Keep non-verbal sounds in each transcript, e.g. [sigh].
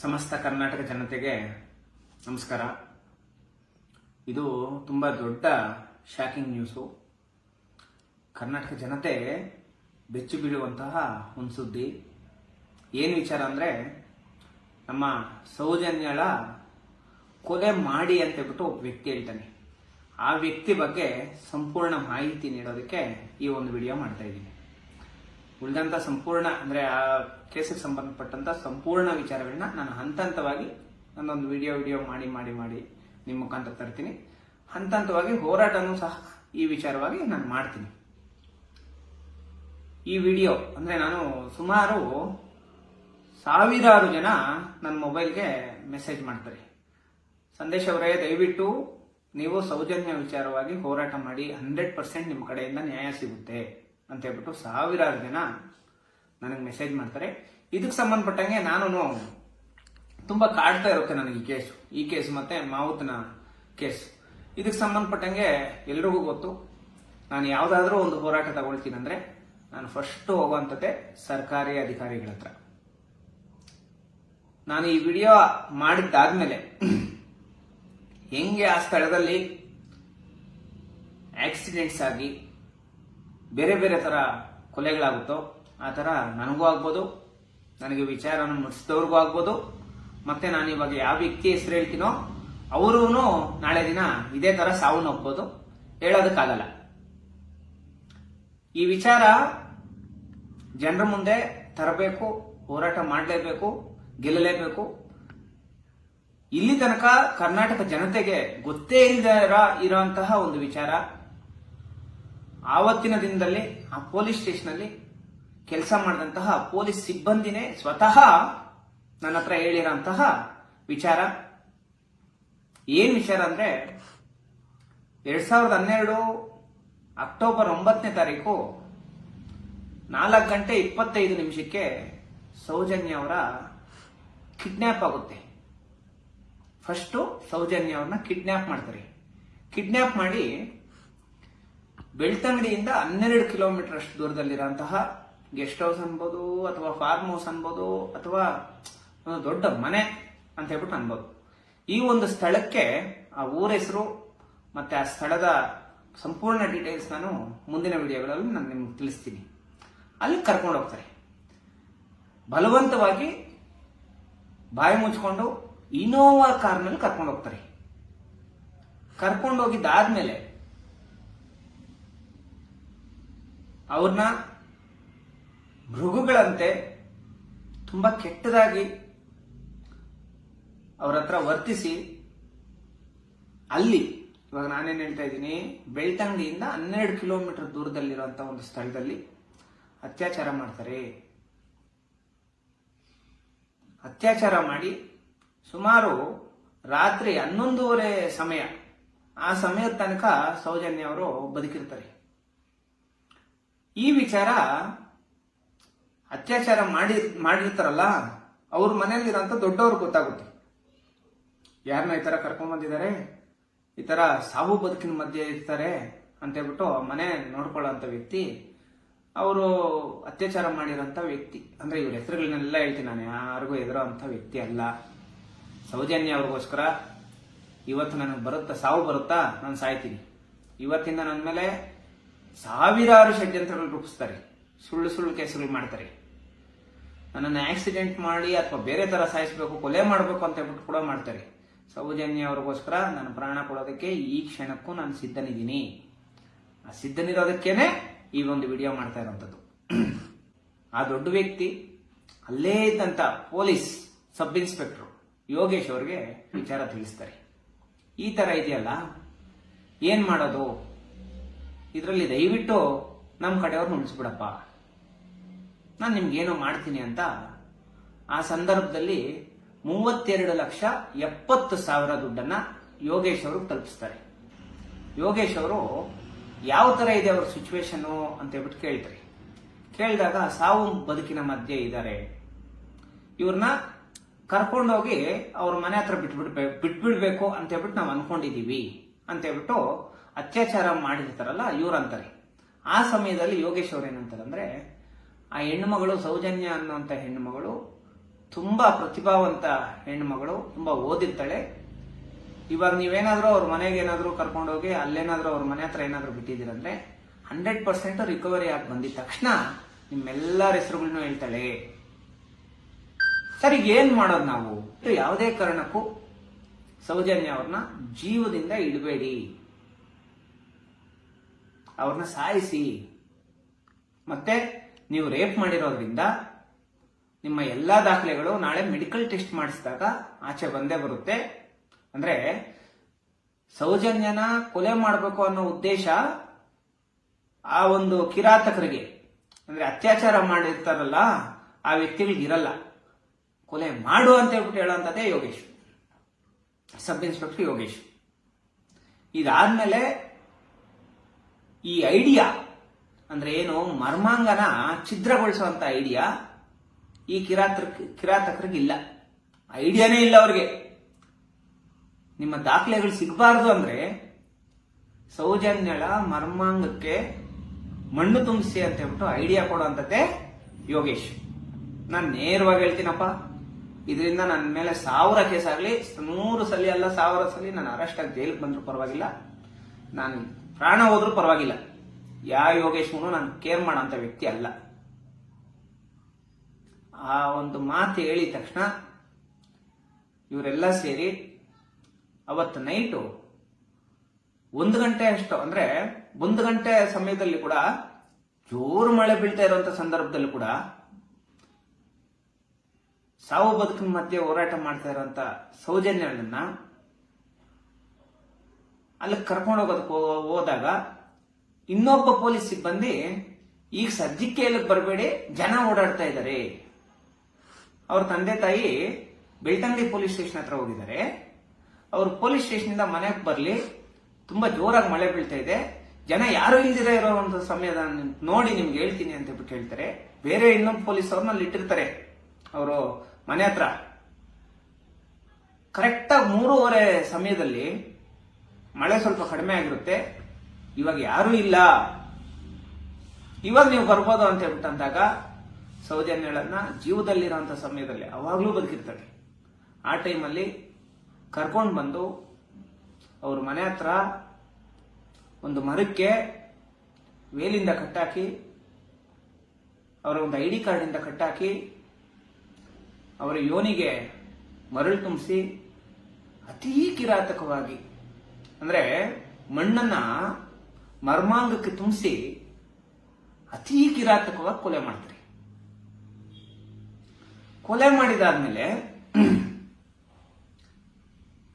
ಸಮಸ್ತ ಕರ್ನಾಟಕ ಜನತೆಗೆ ನಮಸ್ಕಾರ. ಇದು ತುಂಬ ದೊಡ್ಡ ಶಾಕಿಂಗ್ ನ್ಯೂಸು ಕರ್ನಾಟಕ ಜನತೆ ಬೆಚ್ಚು ಬೀಳುವಂತಹ ಒಂದು ಸುದ್ದಿ. ಏನು ವಿಚಾರ ಅಂದರೆ, ನಮ್ಮ ಸೌಜನ್ಯಳ ಕೊಲೆ ಮಾಡಿ ಅಂತ ಹೇಳ್ಬಿಟ್ಟು ಒಬ್ಬ ವ್ಯಕ್ತಿ ಹೇಳ್ತಾನೆ. ಆ ವ್ಯಕ್ತಿ ಬಗ್ಗೆ ಸಂಪೂರ್ಣ ಮಾಹಿತಿ ನೀಡೋದಕ್ಕೆ ಈ ಒಂದು ವಿಡಿಯೋ ಮಾಡ್ತಾ ಇದ್ದೀನಿ. ಉಳಿದಂತ ಸಂಪೂರ್ಣ, ಅಂದ್ರೆ ಆ ಕೇಸಿಗೆ ಸಂಬಂಧಪಟ್ಟಂತ ಸಂಪೂರ್ಣ ವಿಚಾರಗಳನ್ನ ನಾನು ಹಂತ ಹಂತವಾಗಿ ನಾನೊಂದು ವಿಡಿಯೋ ವಿಡಿಯೋ ಮಾಡಿ ಮಾಡಿ ಮಾಡಿ ನಿಮ್ಮ ಮುಖಾಂತರ ತರ್ತೀನಿ. ಹಂತ ಹಂತವಾಗಿ ಹೋರಾಟನೂ ಸಹ ಈ ವಿಚಾರವಾಗಿ ನಾನು ಮಾಡ್ತೀನಿ. ಈ ವಿಡಿಯೋ ಅಂದ್ರೆ ನಾನು ಸುಮಾರು ಸಾವಿರಾರು ಜನ ನನ್ನ ಮೊಬೈಲ್ಗೆ ಮೆಸೇಜ್ ಮಾಡ್ತಾರೆ. ಸಂದೇಶ್ ಅವರೇ, ದಯವಿಟ್ಟು ನೀವು ಸೌಜನ್ಯ ವಿಚಾರವಾಗಿ ಹೋರಾಟ ಮಾಡಿ, ಹಂಡ್ರೆಡ್ ಪರ್ಸೆಂಟ್ ನಿಮ್ಮ ಕಡೆಯಿಂದ ನ್ಯಾಯ ಸಿಗುತ್ತೆ. ಅಂತ ಹೇಳ್ಬಿಟ್ಟು ಸಾವಿರಾರು ಜನ ನನಗೆ ಮೆಸೇಜ್ ಮಾಡ್ತಾರೆ. ಇದಕ್ಕೆ ಸಂಬಂಧಪಟ್ಟಂಗೆ ನಾನು ತುಂಬಾ ಕಾಡ್ತಾ ಇರುತ್ತೆ ನನಗೆ ಈ ಕೇಸು ಈ ಕೇಸ್ ಮತ್ತೆ ಮಾವುತನ ಕೇಸ್ ಇದಕ್ಕೆ ಸಂಬಂಧಪಟ್ಟಂಗೆ ಎಲ್ರಿಗೂ ಗೊತ್ತು. ನಾನು ಯಾವುದಾದ್ರೂ ಒಂದು ಹೋರಾಟ ತಗೊಳ್ತೀನಿ ಅಂದ್ರೆ ನಾನು ಫಸ್ಟ್ ಹೋಗುವಂಥದ್ದೇ ಸರ್ಕಾರಿ ಅಧಿಕಾರಿಗಳ ಹತ್ರ. ನಾನು ಈ ವಿಡಿಯೋ ಮಾಡಿದ್ದಾದ್ಮೇಲೆ ಹೆಂಗೆ ಆ ಸ್ಥಳದಲ್ಲಿ ಆಕ್ಸಿಡೆಂಟ್ಸ್ ಆಗಿ ಬೇರೆ ಬೇರೆ ಥರ ಕೊಲೆಗಳಾಗುತ್ತೋ ಆ ಥರ ನನಗೂ ಆಗ್ಬೋದು, ನನಗೆ ವಿಚಾರನ ಮುಟ್ಟಿಸಿದವ್ರಿಗೂ ಆಗ್ಬೋದು, ಮತ್ತೆ ನಾನು ಇವಾಗ ಯಾವ ವ್ಯಕ್ತಿ ಹೆಸರು ಹೇಳ್ತೀನೋ ಅವರೂ ನಾಳೆ ದಿನ ಇದೇ ತರ ಸಾವು ಒಪ್ಬೋದು, ಹೇಳೋದಕ್ಕಾಗಲ್ಲ. ಈ ವಿಚಾರ ಜನರ ಮುಂದೆ ತರಬೇಕು, ಹೋರಾಟ ಮಾಡಲೇಬೇಕು, ಗೆಲ್ಲಲೇಬೇಕು. ಇಲ್ಲಿ ತನಕ ಕರ್ನಾಟಕ ಜನತೆಗೆ ಗೊತ್ತೇ ಇಲ್ಲದ ಇರುವಂತಹ ಒಂದು ವಿಚಾರ. ಆವತ್ತಿನ ದಿನದಲ್ಲಿ ಆ ಪೊಲೀಸ್ ಸ್ಟೇಷನ್ ಅಲ್ಲಿ ಕೆಲಸ ಮಾಡಿದಂತಹ ಪೊಲೀಸ್ ಸಿಬ್ಬಂದಿನೇ ಸ್ವತಃ ನನ್ನ ಹತ್ರ ಹೇಳಿರೋಂತಹ ವಿಚಾರ. ಏನ್ ವಿಚಾರ ಅಂದ್ರೆ, ಎರಡ್ ಸಾವಿರದ ಹನ್ನೆರಡು ಅಕ್ಟೋಬರ್ ಒಂಬತ್ತನೇ ತಾರೀಕು ನಾಲ್ಕು ಗಂಟೆ ಇಪ್ಪತ್ತೈದು ನಿಮಿಷಕ್ಕೆ ಸೌಜನ್ಯ ಅವರ ಕಿಡ್ನ್ಯಾಪ್ ಆಗುತ್ತೆ. ಫಸ್ಟು ಸೌಜನ್ಯ ಅವ್ರನ್ನ ಕಿಡ್ನ್ಯಾಪ್ ಮಾಡ್ತಾರೆ. ಕಿಡ್ನ್ಯಾಪ್ ಮಾಡಿ ಬೆಳ್ತಂಗಡಿಯಿಂದ ಹನ್ನೆರಡು ಕಿಲೋಮೀಟರ್ ಅಷ್ಟು ದೂರದಲ್ಲಿರೋಂತಹ ಗೆಸ್ಟ್ ಹೌಸ್ ಅನ್ಬೋದು, ಅಥವಾ ಫಾರ್ಮ್ ಹೌಸ್ ಅನ್ಬೋದು, ಅಥವಾ ದೊಡ್ಡ ಮನೆ ಅಂತ ಹೇಳ್ಬಿಟ್ಟು ಅನ್ಬೋದು. ಈ ಒಂದು ಸ್ಥಳಕ್ಕೆ ಆ ಊರ ಹೆಸರು ಮತ್ತೆ ಆ ಸ್ಥಳದ ಸಂಪೂರ್ಣ ಡೀಟೇಲ್ಸ್ ನಾನು ಮುಂದಿನ ವಿಡಿಯೋಗಳಲ್ಲಿ ನಾನು ನಿಮ್ಗೆ ತಿಳಿಸ್ತೀನಿ. ಅಲ್ಲಿ ಕರ್ಕೊಂಡು ಹೋಗ್ತಾರೆ. ಬಲವಂತವಾಗಿ ಬಾಯಿ ಮುಚ್ಕೊಂಡು ಇನೋವಾ ಕಾರ್ನಲ್ಲಿ ಕರ್ಕೊಂಡು ಹೋಗ್ತಾರೆ. ಕರ್ಕೊಂಡು ಅವ್ರನ್ನ ಮೃಗುಗಳಂತೆ ತುಂಬ ಕೆಟ್ಟದಾಗಿ ಅವ್ರ ಹತ್ರ ವರ್ತಿಸಿ ಅಲ್ಲಿ, ಇವಾಗ ನಾನೇನು ಹೇಳ್ತಾ ಇದ್ದೀನಿ ಬೆಳ್ತಂಗಡಿಯಿಂದ ಹನ್ನೆರಡು ಕಿಲೋಮೀಟರ್ ದೂರದಲ್ಲಿರುವಂತ ಒಂದು ಸ್ಥಳದಲ್ಲಿ ಅತ್ಯಾಚಾರ ಮಾಡ್ತಾರೆ. ಅತ್ಯಾಚಾರ ಮಾಡಿ ಸುಮಾರು ರಾತ್ರಿ ಹನ್ನೊಂದೂವರೆ ಸಮಯ, ಆ ಸಮಯದ ತನಕ ಸೌಜನ್ಯ ಅವರು ಬದುಕಿರ್ತಾರೆ. ಈ ವಿಚಾರ ಅತ್ಯಾಚಾರ ಮಾಡಿ, ಮಾಡಿರ್ತಾರಲ್ಲ, ಅವ್ರ ಮನೆಯಲ್ಲಿರೋಂಥ ದೊಡ್ಡವ್ರಿಗೆ ಗೊತ್ತಾಗುತ್ತೆ. ಯಾರನ್ನ ಈ ತರ ಕರ್ಕೊಂಡ್ ಬಂದಿದ್ದಾರೆ? ಈ ತರ ಸಾವು ಬದುಕಿನ ಮಧ್ಯೆ ಇರ್ತಾರೆ ಅಂತ ಹೇಳ್ಬಿಟ್ಟು ಮನೆ ನೋಡ್ಕೊಳ್ಳೋಂಥ ವ್ಯಕ್ತಿ, ಅವರು ಅತ್ಯಾಚಾರ ಮಾಡಿರೋಂಥ ವ್ಯಕ್ತಿ. ಅಂದ್ರೆ ಇವ್ರ ಹೆಸರುಗಳನ್ನೆಲ್ಲ ಹೇಳ್ತೀನಿ ನಾನು, ಯಾರಿಗೂ ಎದುರೋ ಅಂತ ವ್ಯಕ್ತಿ ಅಲ್ಲ. ಸೌಜನ್ಯ ಅವ್ರಿಗೋಸ್ಕರ ಇವತ್ತು ನನಗೆ ಬರುತ್ತಾ, ಸಾವು ಬರುತ್ತಾ, ನಾನು ಸಾಯ್ತೀನಿ. ಇವತ್ತಿಂದ ನನ್ನ ಮೇಲೆ ಸಾವಿರಾರು ಷಡ್ಯಂತ್ರಗಳು ರೂಪಿಸ್ತಾರೆ. ಸುಳ್ಳು ಸುಳ್ಳು ಕೇಸುಗಳು ಮಾಡ್ತಾರೆ. ನನ್ನನ್ನು ಆಕ್ಸಿಡೆಂಟ್ ಮಾಡಿ ಅಥವಾ ಬೇರೆ ತರ ಸಾಯಿಸಬೇಕು, ಕೊಲೆ ಮಾಡಬೇಕು ಅಂತ ಹೇಳ್ಬಿಟ್ಟು ಕೂಡ ಮಾಡ್ತಾರೆ. ಸೌಜನ್ಯ ಅವ್ರಿಗೋಸ್ಕರ ನಾನು ಪ್ರಾಣ ಕೊಡೋದಕ್ಕೆ ಈ ಕ್ಷಣಕ್ಕೂ ನಾನು ಸಿದ್ಧನಿದ್ದೀನಿ. ಆ ಸಿದ್ಧನಿರೋದಕ್ಕೇನೆ ಈ ಒಂದು ವಿಡಿಯೋ ಮಾಡ್ತಾ ಇರೋಂಥದ್ದು. ಆ ದೊಡ್ಡ ವ್ಯಕ್ತಿ, ಅಲ್ಲೇ ಇದ್ದಂತ ಪೊಲೀಸ್ ಸಬ್ ಇನ್ಸ್ಪೆಕ್ಟರ್ ಯೋಗೇಶ್ ಅವ್ರಿಗೆ ವಿಚಾರ ತಿಳಿಸ್ತಾರೆ. ಈ ತರ ಇದೆಯಲ್ಲ? ಏನು ಮಾಡೋದು? ಇದರಲ್ಲಿ ದಯವಿಟ್ಟು ನಮ್ಮ ಕಡೆಯವ್ರನ್ನ ಉಳಿಸ್ಬಿಡಪ್ಪ. ನಾನು ನಿಮ್ಗೇನೋ ಮಾಡ್ತೀನಿ ಅಂತ ಆ ಸಂದರ್ಭದಲ್ಲಿ ಮೂವತ್ತೆರಡು ಲಕ್ಷ ಎಪ್ಪತ್ತು ಸಾವಿರ ದುಡ್ಡನ್ನ ಯೋಗೇಶ್ ಅವರು ತಲುಪಿಸ್ತಾರೆ. ಯೋಗೇಶ್ ಅವರು ಯಾವ ತರ ಇದೆ ಅವ್ರ ಸಿಚುವೇಶನ್ ಅಂತ ಹೇಳ್ಬಿಟ್ಟು ಕೇಳ್ತಾರೆ ಕೇಳಿದಾಗ ಸಾವು ಬದುಕಿನ ಮಧ್ಯೆ ಇದ್ದಾರೆ. ಇವ್ರನ್ನ ಕರ್ಕೊಂಡೋಗಿ ಅವ್ರ ಮನೆ ಹತ್ರ ಬಿಟ್ಬಿಡ್ಬೇಕು ಬಿಟ್ಬಿಡ್ಬೇಕು ಅಂತ ಹೇಳ್ಬಿಟ್ಟು ನಾವು ಅನ್ಕೊಂಡಿದೀವಿ ಅಂತ ಹೇಳ್ಬಿಟ್ಟು ಅತ್ಯಾಚಾರ ಮಾಡಿರ್ತಾರಲ್ಲ ಇವ್ರು ಅಂತಾರೆ ಆ ಸಮಯದಲ್ಲಿ ಯೋಗೇಶ್ವರ ಏನಂತಾರಂದ್ರೆ, ಆ ಹೆಣ್ಣುಮಗಳು ಸೌಜನ್ಯ ಅನ್ನುವಂಥ ಹೆಣ್ಣುಮಗಳು, ತುಂಬಾ ಪ್ರತಿಭಾವಂತ ಹೆಣ್ಣುಮಗಳು, ತುಂಬಾ ಓದಿರ್ತಾಳೆ. ಇವಾಗ ನೀವೇನಾದ್ರೂ ಅವ್ರ ಮನೆಗೆ ಏನಾದರೂ ಕರ್ಕೊಂಡೋಗಿ, ಅಲ್ಲೇನಾದ್ರೂ ಅವ್ರ ಮನೆ ಹತ್ರ ಏನಾದರೂ ಬಿಟ್ಟಿದ್ದೀರಂದ್ರೆ, ಹಂಡ್ರೆಡ್ ಪರ್ಸೆಂಟ್ ರಿಕವರಿ ಆಗಿ ಬಂದಿದ ತಕ್ಷಣ ನಿಮ್ಮೆಲ್ಲರ ಹೆಸರುಗಳನ್ನು ಹೇಳ್ತಾಳೆ. ಸರಿ, ಏನ್ ಮಾಡೋದು ನಾವು? ಯಾವುದೇ ಕಾರಣಕ್ಕೂ ಸೌಜನ್ಯ ಅವ್ರನ್ನ ಜೀವದಿಂದ ಇಡಬೇಡಿ. ಅವ್ರನ್ನ ಸಾಯಿಸಿ. ಮತ್ತೆ ನೀವು ರೇಪ್ ಮಾಡಿರೋದ್ರಿಂದ ನಿಮ್ಮ ಎಲ್ಲಾ ದಾಖಲೆಗಳು ನಾಳೆ ಮೆಡಿಕಲ್ ಟೆಸ್ಟ್ ಮಾಡಿಸಿದಾಗ ಆಚೆ ಬಂದೇ ಬರುತ್ತೆ. ಅಂದ್ರೆ ಸೌಜನ್ಯನ ಕೊಲೆ ಮಾಡಬೇಕು ಅನ್ನೋ ಉದ್ದೇಶ ಆ ಒಂದು ಕಿರಾತಕರಿಗೆ, ಅಂದ್ರೆ ಅತ್ಯಾಚಾರ ಮಾಡಿರ್ತಾರಲ್ಲ, ಆ ವ್ಯಕ್ತಿಗಳಿಗೆ ಇರಲ್ಲ. ಕೊಲೆ ಮಾಡು ಅಂತ ಹೇಳ್ಬಿಟ್ಟು ಹೇಳೋಂಥದ್ದೇ ಯೋಗೇಶ್. Sub inspector Yogesh. ಇದಾದ್ಮೇಲೆ ಈ ಐಡಿಯಾ ಅಂದ್ರೆ ಏನು ಮರ್ಮಾಂಗನ ಛಿದ್ರಗೊಳಿಸುವಂತ ಐಡಿಯಾ ಈ ಕಿರಾತಕ ಕಿರಾತಕರಿಗೆ ಇಲ್ಲ ಐಡಿಯಾನೇ ಇಲ್ಲ ಅವ್ರಿಗೆ. ನಿಮ್ಮ ದಾಖಲೆಗಳು ಸಿಗಬಾರ್ದು ಅಂದ್ರೆ ಸೌಜನ್ಯಳ ಮರ್ಮಾಂಗಕ್ಕೆ ಮಣ್ಣು ತುಂಬಿಸಿ ಅಂತ ಹೇಳ್ಬಿಟ್ಟು ಐಡಿಯಾ ಕೊಡುವಂಥದ್ದೇ ಯೋಗೇಶ್. ನಾನು ನೇರವಾಗಿ ಹೇಳ್ತೀನಪ್ಪ. ಇದರಿಂದ ನನ್ನ ಮೇಲೆ ಸಾವಿರ ಕೇಸ್ ಆಗಲಿ, ನೂರು ಸಲ ಅಲ್ಲ, ಸಾವಿರ ಸಲ ನಾನು ಅರೆಸ್ಟ್ ಆಗಿ ಜೈಲಿಗೆ ಬಂದರೂ ಪರವಾಗಿಲ್ಲ. ನಾನು ಪ್ರಾಣ ಹೋದ್ರೂ ಪರವಾಗಿಲ್ಲ. ಯಾವ ಯೋಗೇಶ್ವನು ನಾನು ಕೇರ್ ಮಾಡೋಂಥ ವ್ಯಕ್ತಿ ಅಲ್ಲ. ಆ ಒಂದು ಮಾತು ಹೇಳಿದ ತಕ್ಷಣ ಇವರೆಲ್ಲ ಸೇರಿ ಅವತ್ತು ನೈಟು ಒಂದು ಗಂಟೆ ಅಷ್ಟು, ಅಂದ್ರೆ ಒಂದು ಗಂಟೆ ಸಮಯದಲ್ಲಿ ಕೂಡ ಜೋರು ಮಳೆ ಬೀಳ್ತಾ ಇರುವಂತ ಸಂದರ್ಭದಲ್ಲಿ ಕೂಡ ಸಾವು ಬದುಕಿನ ಮಧ್ಯೆ ಹೋರಾಟ ಮಾಡ್ತಾ ಇರುವಂತ ಸೌಜನ್ಯಗಳನ್ನ ಅಲ್ಲಿ ಕರ್ಕೊಂಡು ಹೋಗೋದಕ್ಕೆ ಹೋದಾಗ ಇನ್ನೊಬ್ಬ ಪೊಲೀಸ್ ಸಿಬ್ಬಂದಿ, ಈಗ ಸದ್ಯಕ್ಕೆ ಇಲ್ಲಿಗೆ ಬರಬೇಡಿ, ಜನ ಓಡಾಡ್ತಾ ಇದ್ದಾರೆ ಅವ್ರ ತಂದೆ ತಾಯಿ ಬೆಳ್ತಂಗಡಿ ಪೊಲೀಸ್ ಸ್ಟೇಷನ್ ಹತ್ರ ಹೋಗಿದ್ದಾರೆ ಅವರು ಪೊಲೀಸ್ ಸ್ಟೇಷನ್ ಇಂದ ಮನೆಗೆ ಬರಲಿ, ತುಂಬಾ ಜೋರಾಗಿ ಮಳೆ ಬೀಳ್ತಾ ಇದೆ, ಜನ ಯಾರು ಇಲ್ದಿರ ಇರೋ ಒಂದು ಸಮಯದ ನೋಡಿ ನಿಮ್ಗೆ ಹೇಳ್ತೀನಿ ಅಂತ ಹೇಳ್ಬಿಟ್ಟು ಹೇಳ್ತಾರೆ. ಬೇರೆ ಇನ್ನೊಂದು ಪೊಲೀಸ್ ಅವ್ರನ್ನ ಅಲ್ಲಿ ಇಟ್ಟಿರ್ತಾರೆ ಅವರು ಮನೆ ಹತ್ರ. ಕರೆಕ್ಟಾಗಿ ಮೂರುವರೆ ಸಮಯದಲ್ಲಿ ಮಳೆ ಸ್ವಲ್ಪ ಕಡಿಮೆ ಆಗಿರುತ್ತೆ. ಇವಾಗ ಯಾರೂ ಇಲ್ಲ. ಇವಾಗ ನೀವು ಬರ್ಬೋದು ಅಂತ ಹೇಳ್ಬಿಟ್ಟು ಅಂದಾಗ ಸೌಜನ್ಯಗಳನ್ನ ಜೀವದಲ್ಲಿರೋಂಥ ಸಮಯದಲ್ಲಿ ಅವಾಗಲೂ ಬದುಕಿರ್ತಾರೆ ಆ ಟೈಮಲ್ಲಿ ಕರ್ಕೊಂಡು ಬಂದು ಅವ್ರ ಮನೆ ಹತ್ರ ಒಂದು ಮರಕ್ಕೆ ವೇಲಿಂದ ಕಟ್ಟಾಕಿ ಅವರ ಒಂದು ಐ ಡಿ ಕಾರ್ಡಿಂದ ಕಟ್ಟಾಕಿ, ಅವರ ಯೋನಿಗೆ ಮರಳು ತುಂಬಿಸಿ ಅತೀ ಕಿರಾತಕವಾಗಿ ಅಂದ್ರೆ ಮಣ್ಣನ್ನ ಮರ್ಮಾಂಗಕ್ಕೆ ತುಂಬಿಸಿ ಅತೀ ಕಿರಾತಕವಾಗಿ ಕೊಲೆ ಮಾಡ್ತಾರೆ. ಕೊಲೆ ಮಾಡಿದಾದ್ಮೇಲೆ [clears throat]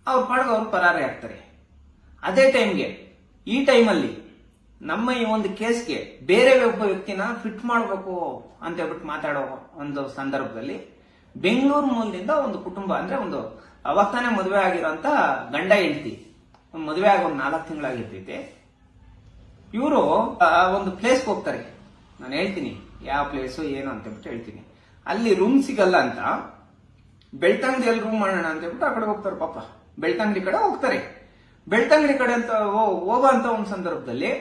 ಅವ್ರ ಪಾಡ್ಗೆ ಅವ್ರು ಪರಾರಿ ಆಗ್ತಾರೆ. ಅದೇ ಟೈಮ್ಗೆ, ಈ ಟೈಮಲ್ಲಿ ನಮ್ಮ ಈ ಒಂದು ಕೇಸ್ಗೆ ಬೇರೆ ಒಬ್ಬ ವ್ಯಕ್ತಿನ ಫಿಟ್ ಮಾಡಬೇಕು ಅಂತ ಹೇಳ್ಬಿಟ್ಟು ಮಾತಾಡೋ ಒಂದು ಸಂದರ್ಭದಲ್ಲಿ ಬೆಂಗಳೂರು ಮೂಲದಿಂದ ಒಂದು ಕುಟುಂಬ, ಅಂದ್ರೆ ಒಂದು ಅವತ್ತಾನೆ ಮದುವೆ ಆಗಿರೋಂತ ಗಂಡ ಹೆಂಡತಿ ಮದುವೆ ಆಗ ಒಂದು ನಾಲ್ಕು ತಿಂಗಳಾಗಿರ್ತೈತೆ. ಇವರು ಒಂದು ಪ್ಲೇಸ್ಗೆ ಹೋಗ್ತಾರೆ. ನಾನು ಹೇಳ್ತೀನಿ, ಯಾವ ಪ್ಲೇಸು ಏನು ಅಂತ ಹೇಳ್ಬಿಟ್ಟು ಹೇಳ್ತೀನಿ. ಅಲ್ಲಿ ರೂಮ್ ಸಿಗಲ್ಲ ಅಂತ ಬೆಳ್ತಂಗಡಿಯಲ್ಲಿ ರೂಮ್ ಮಾಡೋಣ ಅಂತ ಹೇಳ್ಬಿಟ್ಟು ಆ ಕಡೆ ಹೋಗ್ತಾರೆ ಪಾಪ. ಬೆಳ್ತಂಗಡಿ ಕಡೆ ಹೋಗ್ತಾರೆ. ಬೆಳ್ತಂಗಡಿ ಕಡೆ ಅಂತ ಹೋಗೋ ಅಂತ ಒಂದು ಸಂದರ್ಭದಲ್ಲಿ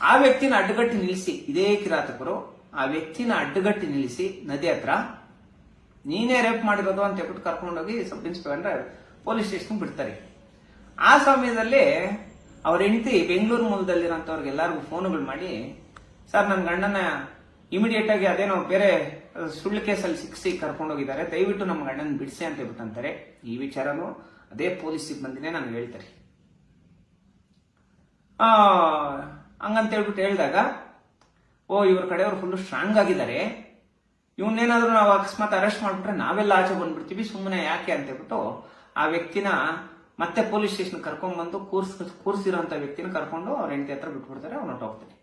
ಆ ವ್ಯಕ್ತಿನ ಅಡ್ಡಗಟ್ಟಿ ನಿಲ್ಲಿಸಿ, ಇದೇ ಕಿರಾತಕರು, ಆ ವ್ಯಕ್ತಿನ ಅಡ್ಡಗಟ್ಟಿ ನಿಲ್ಲಿಸಿ, ನದಿ ಹತ್ರ ನೀನೇ ರೇಪ್ ಮಾಡಿರೋದು ಅಂತ ಹೇಳ್ಬಿಟ್ಟು ಕರ್ಕೊಂಡೋಗಿ ಸಬ್ ಇನ್ಸ್ಪೆಕ್ಟರ್ ಪೊಲೀಸ್ ಸ್ಟೇಷನ್ ಬಿಡ್ತಾರೆ. ಆ ಸಮಯದಲ್ಲಿ ಅವ್ರ ಹೆಂಡತಿ ಬೆಂಗಳೂರು ಮೂಲದಲ್ಲಿರೋಂಥವ್ರಿಗೆ ಎಲ್ಲರಿಗೂ ಫೋನ್ಗಳು ಮಾಡಿ, ಸರ್ ನನ್ನ ಗಂಡನ ಇಮಿಡಿಯೇಟ್ ಆಗಿ ಅದೇನೋ ಬೇರೆ ಸುಳ್ಳು ಕೇಸಲ್ಲಿ ಸಿಕ್ಸಿ ಕರ್ಕೊಂಡೋಗಿದ್ದಾರೆ ದಯವಿಟ್ಟು ನಮ್ಮ ಗಂಡನ ಬಿಡಿಸಿ ಅಂತ ಹೇಳ್ಬಿಟ್ಟಂತಾರೆ. ಈ ವಿಚಾರನೂ ಅದೇ ಪೊಲೀಸ್ ಸಿಬ್ಬಂದಿನೇ ನಾನು ಹೇಳ್ತಾರೆ. ಹಂಗಂತ ಹೇಳ್ಬಿಟ್ಟು ಹೇಳಿದಾಗ, ಓ, ಇವ್ರ ಕಡೆಯವ್ರು ಫುಲ್ ಸ್ಟ್ರಾಂಗ್ ಆಗಿದ್ದಾರೆ. ಇವನ್ನೇನಾದ್ರೂ ನಾವು ಅಕಸ್ಮಾತ್ ಅರೆಸ್ಟ್ ಮಾಡ್ಬಿಟ್ರೆ ನಾವೆಲ್ಲ ಆಚೆ ಬಂದ್ಬಿಡ್ತೀವಿ ಸುಮ್ಮನೆ ಯಾಕೆ? ಅಂತ ಹೇಳ್ಬಿಟ್ಟು ಆ ವ್ಯಕ್ತಿನ ಮತ್ತೆ ಪೊಲೀಸ್ ಸ್ಟೇಷನ್ ಕರ್ಕೊಂಡ್ಬಂದು ಕೂರ್ಸ್ ಕೂರ್ಸಿರೋಂಥ ವ್ಯಕ್ತಿನ ಕರ್ಕೊಂಡು ಅವ್ರ ಹೆಂಡತಿ ಹತ್ರ ಬಿಟ್ಬಿಡ್ತಾರೆ, ಅವ್ನು ಹೊರಟೋಗ್ತಾನೆ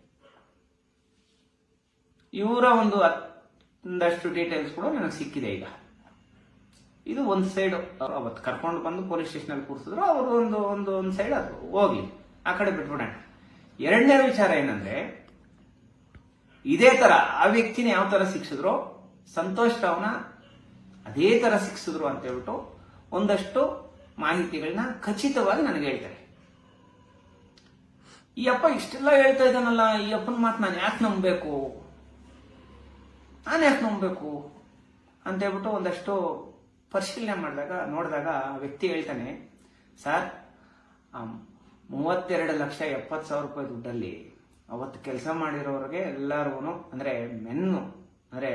ಇವರ ಒಂದು ಒಂದಷ್ಟು ಡೀಟೇಲ್ಸ್ ಕೂಡ ನನಗೆ ಸಿಕ್ಕಿದೆ ಈಗ. ಇದು ಒಂದು ಸೈಡ್ ಅವತ್ತು ಕರ್ಕೊಂಡು ಬಂದು ಪೊಲೀಸ್ ಸ್ಟೇಷನ್ ಅಲ್ಲಿ ಕೂರಿಸಿದ್ರು, ಅವರು ಒಂದು ಒಂದು ಒಂದು ಸೈಡ್ ಅದು ಹೋಗಿ ಆ ಕಡೆ ಬಿಟ್ಬಿಡೋಣ. ಎರಡನೇ ವಿಚಾರ ಏನಂದ್ರೆ, ಇದೇ ತರ ಆ ವ್ಯಕ್ತಿನ ಯಾವ ತರ ಶಿಕ್ಷಿದ್ರು ಸಂತೋಷ್ ಅವನ ಅದೇ ತರ ಶಿಕ್ಷಿದ್ರು ಅಂತ ಹೇಳ್ಬಿಟ್ಟು ಒಂದಷ್ಟು ಮಾಹಿತಿಗಳನ್ನ ಖಚಿತವಾಗಿ ನನಗೆ ಹೇಳ್ತಾರೆ. ಈ ಅಪ್ಪ ಇಷ್ಟೆಲ್ಲ ಹೇಳ್ತಾ ಇದ್ದಾನಲ್ಲ, ಈ ಅಪ್ಪನ ಮಾತು ನಾನು ಯಾಕೆ ನಂಬಬೇಕು? ನಾನು ಯಾಕೆ ನಂಬಬೇಕು? ಅಂತ ಹೇಳ್ಬಿಟ್ಟು ಒಂದಷ್ಟು ಪರಿಶೀಲನೆ ಮಾಡಿದಾಗ, ನೋಡಿದಾಗ ವ್ಯಕ್ತಿ ಹೇಳ್ತಾನೆ, ಸರ್ ಮೂವತ್ತೆರಡು ಲಕ್ಷ ಎಪ್ಪತ್ತು ಸಾವಿರ ರೂಪಾಯಿ ದುಡ್ಡಲ್ಲಿ ಅವತ್ತು ಕೆಲಸ ಮಾಡಿರೋರಿಗೆ ಎಲ್ಲರಿಗೂ ಅಂದರೆ ಮೆನ್ನು, ಅಂದರೆ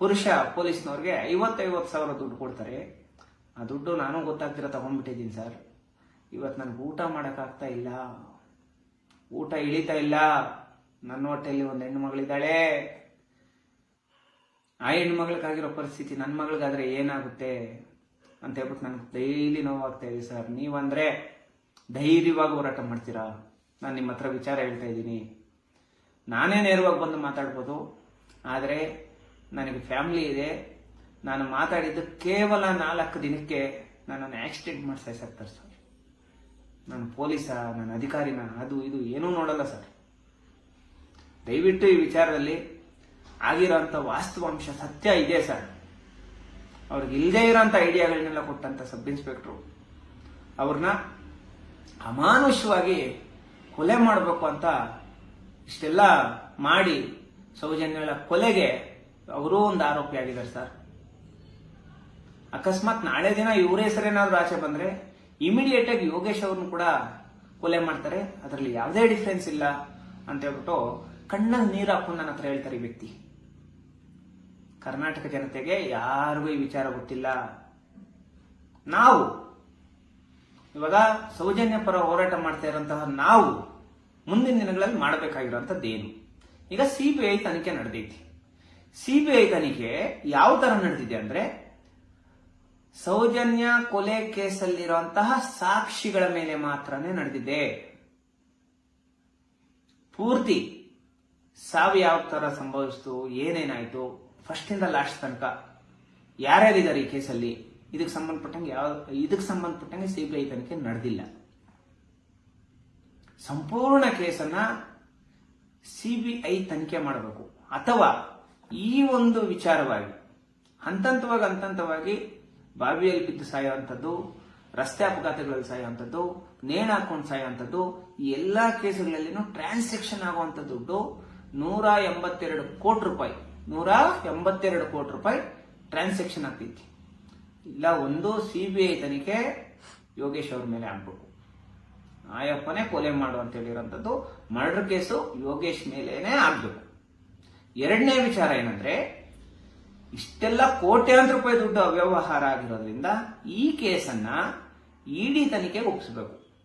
ಪುರುಷ ಪೊಲೀಸ್ನವ್ರಿಗೆ ಐವತ್ತೈವತ್ತು ಸಾವಿರ ದುಡ್ಡು ಕೊಡ್ತಾರೆ. ಆ ದುಡ್ಡು ನಾನು ಗೊತ್ತಾಗ್ತಿರ ತಗೊಂಡ್ಬಿಟ್ಟಿದ್ದೀನಿ ಸರ್. ಇವತ್ತು ನನಗೆ ಊಟ ಮಾಡೋಕ್ಕಾಗ್ತಾ ಇಲ್ಲ. ಊಟ ಇಳಿತಾ ಇಲ್ಲ. ನನ್ನ ಹೊಟ್ಟೆಯಲ್ಲಿ ಒಂದು ಹೆಣ್ಣು ಮಗಳಿದ್ದಾಳೆ. ಆ ಹೆಣ್ಣು ಮಗಳಿಗಾಗಿರೋ ಪರಿಸ್ಥಿತಿ ನನ್ನ ಮಗಳಿಗಾದರೆ ಏನಾಗುತ್ತೆ ಅಂತ ಹೇಳ್ಬಿಟ್ಟು ನನಗೆ ಡೈಲಿ ನೋವಾಗ್ತಾ ಇದೆ ಸರ್. ನೀವಂದರೆ ಧೈರ್ಯವಾಗಿ ಹೋರಾಟ ಮಾಡ್ತೀರಾ? ನಾನು ನಿಮ್ಮ ಹತ್ರ ವಿಚಾರ ಹೇಳ್ತಾ ಇದ್ದೀನಿ. ನಾನೇ ನೇರವಾಗಿ ಬಂದು ಮಾತಾಡ್ಬೋದು. ಆದರೆ ನನಗೆ ಫ್ಯಾಮಿಲಿ ಇದೆ. ನಾನು ಮಾತಾಡಿದ್ದು ಕೇವಲ ನಾಲ್ಕು ದಿನಕ್ಕೆ ನನ್ನನ್ನು ಆಕ್ಸಿಡೆಂಟ್ ಮಾಡಿ ತರ್ ಸರ್. ನಾನು ಪೊಲೀಸ ನಾನು ಅಧಿಕಾರಿನ ಅದು ಇದು ಏನೂ ನೋಡಲ್ಲ ಸರ್. ದಯವಿಟ್ಟು ಈ ವಿಚಾರದಲ್ಲಿ ಆಗಿರೋಂಥ ವಾಸ್ತವಾಂಶ ಸತ್ಯ ಇದೆ ಸರ್. ಅವ್ರಿಗೆ ಇಲ್ಲದೇ ಇರೋಂಥ ಐಡಿಯಾಗಳನ್ನೆಲ್ಲ ಕೊಟ್ಟಂತ ಸಬ್ ಇನ್ಸ್ಪೆಕ್ಟ್ರು ಅವ್ರನ್ನ ಅಮಾನುಷವಾಗಿ ಕೊಲೆ ಮಾಡಬೇಕು ಅಂತ ಇಷ್ಟೆಲ್ಲ ಮಾಡಿ ಸೌಜನ್ಯಗಳ ಕೊಲೆಗೆ ಅವರೂ ಒಂದು ಆರೋಪಿ ಆಗಿದ್ದಾರೆ ಸರ್. ಅಕಸ್ಮಾತ್ ನಾಳೆ ದಿನ ಇವ್ರ ಹೆಸರೇನಾದ್ರೂ ಆಚೆ ಬಂದ್ರೆ ಇಮಿಡಿಯೇಟ್ ಆಗಿ ಯೋಗೇಶ್ ಅವ್ರನ್ನ ಕೂಡ ಕೊಲೆ ಮಾಡ್ತಾರೆ. ಅದರಲ್ಲಿ ಯಾವುದೇ ಡಿಫ್ರೆನ್ಸ್ ಇಲ್ಲ ಅಂತ ಹೇಳ್ಬಿಟ್ಟು ಕಣ್ಣಲ್ಲಿ ನೀರು ಹಾಕೊಂಡು ನನ್ನ ಹತ್ರ ಹೇಳ್ತಾರೆ ಈ ವ್ಯಕ್ತಿ. ಕರ್ನಾಟಕ ಜನತೆಗೆ ಯಾರಿಗೂ ಈ ವಿಚಾರ ಗೊತ್ತಿಲ್ಲ. ನಾವು ಇವಾಗ ಸೌಜನ್ಯ ಪರ ಹೋರಾಟ ಮಾಡ್ತಾ ಇರೋಂತಹ ನಾವು ಮುಂದಿನ ದಿನಗಳಲ್ಲಿ ಮಾಡಬೇಕಾಗಿರುವಂತದ್ದು ಏನು? ಈಗ ಸಿಬಿಐ ತನಿಖೆ ನಡೆದೈತಿ. ಸಿಬಿಐ ತನಿಖೆ ಯಾವ ತರ ನಡೆದಿದೆ ಅಂದ್ರೆ ಸೌಜನ್ಯ ಕೊಲೆ ಕೇಸಲ್ಲಿರುವಂತಹ ಸಾಕ್ಷಿಗಳ ಮೇಲೆ ಮಾತ್ರನೇ ನಡೆದಿದೆ. ಪೂರ್ತಿ ಸಾವು ಯಾವ ತರ ಸಂಭವಿಸ್ತು, ಏನೇನಾಯ್ತು ಫಸ್ಟ್ ಇಂದ ಲಾಸ್ಟ್ ತನಕ ಯಾರ್ಯಾರಿದ್ದಾರೆ ಈ ಕೇಸಲ್ಲಿ? ಇದಕ್ಕೆ ಸಂಬಂಧಪಟ್ಟಂಗೆ ಯಾವ, ಇದಕ್ಕೆ ಸಂಬಂಧಪಟ್ಟಂಗೆ ಸಿಬಿಐ ತನಿಖೆ ನಡೆದಿಲ್ಲ. ಸಂಪೂರ್ಣ ಕೇಸನ್ನ ಸಿಬಿಐ ತನಿಖೆ ಮಾಡಬೇಕು. ಅಥವಾ ಈ ಒಂದು ವಿಚಾರವಾಗಿ ಹಂತಂತವಾಗಿ ಹಂತಂತವಾಗಿ ಬಾವಿಯಲ್ಲಿ ಬಿದ್ದು ಸಾಯುವಂಥದ್ದು, ರಸ್ತೆ ಅಪಘಾತಗಳಲ್ಲಿ ಸಾಯುವಂಥದ್ದು, ನೇಣು ಹಾಕೊಂಡು ಸಾಯುವಂಥದ್ದು, ಈ ಎಲ್ಲ ಕೇಸುಗಳಲ್ಲಿನೂ ಟ್ರಾನ್ಸಾಕ್ಷನ್ ಆಗುವಂತ ದುಡ್ಡು ನೂರ ಎಂಬತ್ತೆರಡು ಕೋಟಿ ರೂಪಾಯಿ. ನೂರ ಎಂಬತ್ತೆರಡು ಕೋಟಿ ರೂಪಾಯಿ ಟ್ರಾನ್ಸಾಕ್ಷನ್ ಆಗ್ತೈತಿ. ಇಲ್ಲ, ಒಂದು ಸಿಬಿಐ ತನಿಖೆ ಯೋಗೇಶ್ ಅವ್ರ ಮೇಲೆ ಆಗ್ಬೇಕು. ಆಯಪ್ಪನೇ ಕೊಲೆ ಮಾಡು ಅಂತ ಹೇಳಿರೋಂಥದ್ದು ಮರ್ಡರ್ ಕೇಸು ಯೋಗೇಶ್ ಮೇಲೇನೆ ಆಗ್ಬೇಕು. ಎರಡನೇ ವಿಚಾರ ಏನಂದ್ರೆ ಇಷ್ಟೆಲ್ಲ ಕೋಟ್ಯಾಂತರ ರೂಪಾಯಿ ದುಡ್ಡು ಅವ್ಯವಹಾರ ಆಗಿರೋದ್ರಿಂದ ಈ ಕೇಸನ್ನ ಇಡಿ ತನಿಖೆಗೆ ಒಪ್ಪಿಸಬೇಕು.